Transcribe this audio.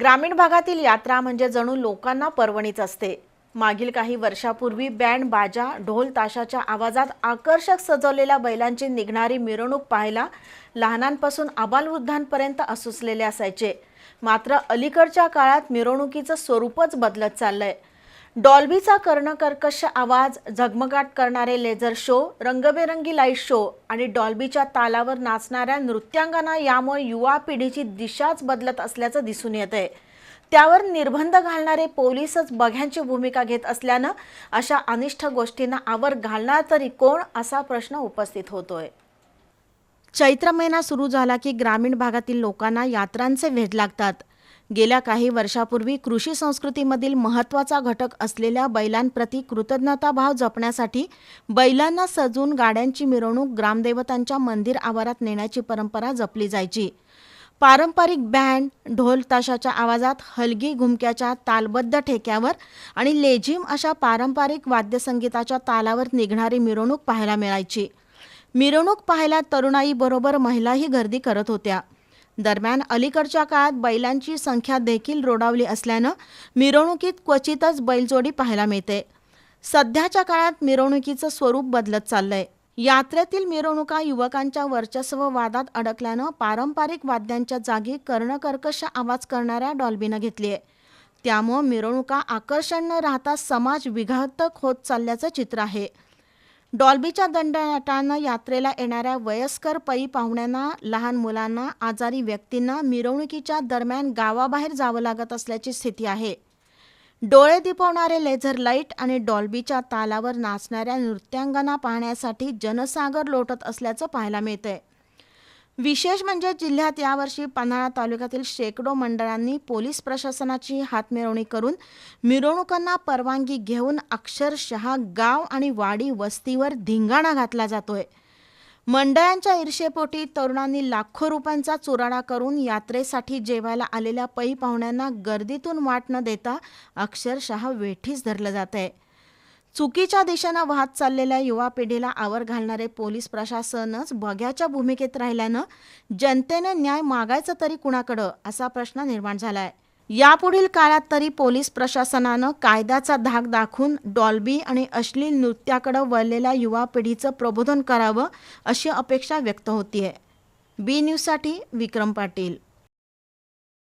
ग्रामीण भागातील यात्रा म्हणजे जणू लोकांना पर्वणीच असते. मागील काही वर्षापूर्वी बँड बाजा ढोल ताशाच्या आवाजात आकर्षक सजवलेल्या बैलांची निघणारी मिरवणूक पाहायला लहानांपासून आबालवृद्धांपर्यंत असुसलेले असायचे. मात्र अलीकडच्या काळात मिरवणुकीचं स्वरूपच बदलत चाललंय. डॉल्बीचा कर्णकर्कश आवाज झगमगाट करणारे लेझर शो रंगबेरंगी लाइट शो आणि डॉल्बीच्या तालावर नाचणाऱ्या नृत्यांगना यामुळे युवा पिढीची दिशाच बदलत असल्याचं दिसून येत आहे त्यावर निर्बंध घालणारे पोलीसच बघ्यांची भूमिका घेत असल्यानं अशा अनिष्ट गोष्टींना आवर घालणार तरी कोण असा प्रश्न उपस्थित होतोय. चैत्र महिना सुरू झाला की ग्रामीण भागातील लोकांना यात्रांचे वेध लागतात. गेल्या काही वर्षापूर्वी कृषी संस्कृतीमधील महत्त्वाचा घटक असलेल्या बैलांप्रती कृतज्ञताभाव जपण्यासाठी बैलांना सजून गाड्यांची मिरवणूक ग्रामदेवतांच्या मंदिर आवारात नेण्याची परंपरा जपली जायची. पारंपरिक बँड ढोल ताशाच्या आवाजात हलगी घुमक्याच्या तालबद्ध ठेक्यावर आणि लेझिम अशा पारंपरिक वाद्यसंगीताच्या तालावर निघणारी मिरवणूक पाहायला मिळायची. मिरवणूक पाहायला तरुणाईबरोबर महिलाही गर्दी करत होत्या. दरम्यान अलीकडच्या काळात बैलांची संख्या देखील रोडावली असल्यानं मिरवणुकीत क्वचितच बैलजोडी पाहायला मिळते. सध्याच्या काळात मिरवणुकीचं स्वरूप बदलत चाललंय. यात्रेतील मिरवणुका युवकांच्या वर्चस्व वादात अडकल्यानं पारंपरिक वाद्यांच्या जागी कर्णकर्कश आवाज करणाऱ्या डॉल्बीनं घेतली आहे. त्यामुळं मिरवणुका आकर्षण न राहता समाज विघातक होत चालल्याचं चित्र आहे. डॉल्बीच्या दंडनाटानं यात्रेला येणाऱ्या वयस्कर पई पाहुण्यांना लहान मुलांना आजारी व्यक्तींना मिरवणुकीच्या दरम्यान गावाबाहेर जावं लागत असल्याची स्थिती आहे. डोळे दिपवणारे लेझर लाइट आणि डॉल्बीच्या तालावर नाचणाऱ्या नृत्यांगना पाहण्यासाठी जनसागर लोटत असल्याचं पाहायला मिळतंय. विशेष म्हणजे जिल्ह्यात यावर्षी पन्हाळा तालुक्यातील शेकडो मंडळांनी पोलीस प्रशासनाची हातमिरवणी करून मिरवणुकांना परवानगी घेऊन अक्षरशः गाव आणि वाडी वस्तीवर धिंगाणा घातला जातोय. मंडळांच्या ईर्षेपोटी तरुणांनी लाखो रुपयांचा चुराडा करून यात्रेसाठी जेवायला आलेल्या पै पाहुण्यांना गर्दीतून वाट न देता अक्षरशः वेठीस धरलं जात आहे चुकीच्या दिशेनं वाहत चाललेल्या युवा पिढीला आवर घालणारे पोलीस प्रशासनच बघ्याच्या भूमिकेत राहिल्यानं जनतेनं न्याय मागायचं तरी कुणाकडं असा प्रश्न निर्माण झालाय. यापुढील काळात तरी पोलीस प्रशासनानं कायद्याचा धाक दाखवून डॉल्बी आणि अश्लील नृत्याकडं वळलेल्या युवा पिढीचं प्रबोधन करावं अशी अपेक्षा व्यक्त होतीये. बी न्यूजसाठी विक्रम पाटील.